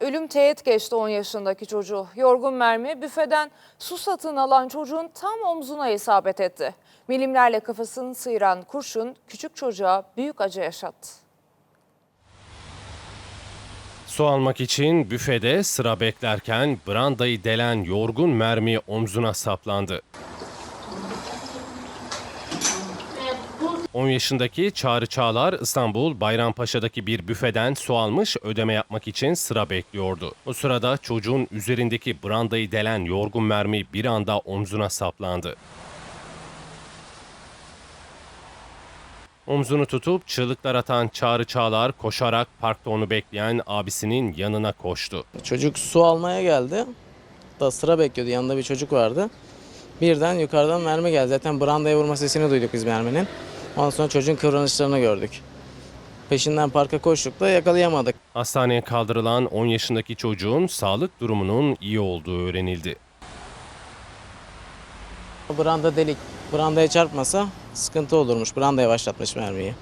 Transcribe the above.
Ölüm teğet geçti 10 yaşındaki çocuğu. Yorgun mermi büfeden su satın alan çocuğun tam omzuna isabet etti. Milimlerle kafasını sıyıran kurşun küçük çocuğa büyük acı yaşattı. Su almak için büfede sıra beklerken brandayı delen yorgun mermi omzuna saplandı. 10 yaşındaki Çağrı Çağlar İstanbul Bayrampaşa'daki bir büfeden su almış ödeme yapmak için sıra bekliyordu. O sırada çocuğun üzerindeki brandayı delen yorgun mermi bir anda omzuna saplandı. Omzunu tutup çığlıklar atan Çağrı Çağlar koşarak parkta onu bekleyen abisinin yanına koştu. Çocuk su almaya geldi. Da sıra bekliyordu. Yanında bir çocuk vardı. Birden yukarıdan mermi geldi. Zaten brandaya vurma sesini duyduk biz merminin. Ondan sonra çocuğun kıvranışlarını gördük. Peşinden parka koştuk da yakalayamadık. Hastaneye kaldırılan 10 yaşındaki çocuğun sağlık durumunun iyi olduğu öğrenildi. Branda delik. Brandaya çarpmasa sıkıntı olurmuş. Brandaya başlatmış mermiyi.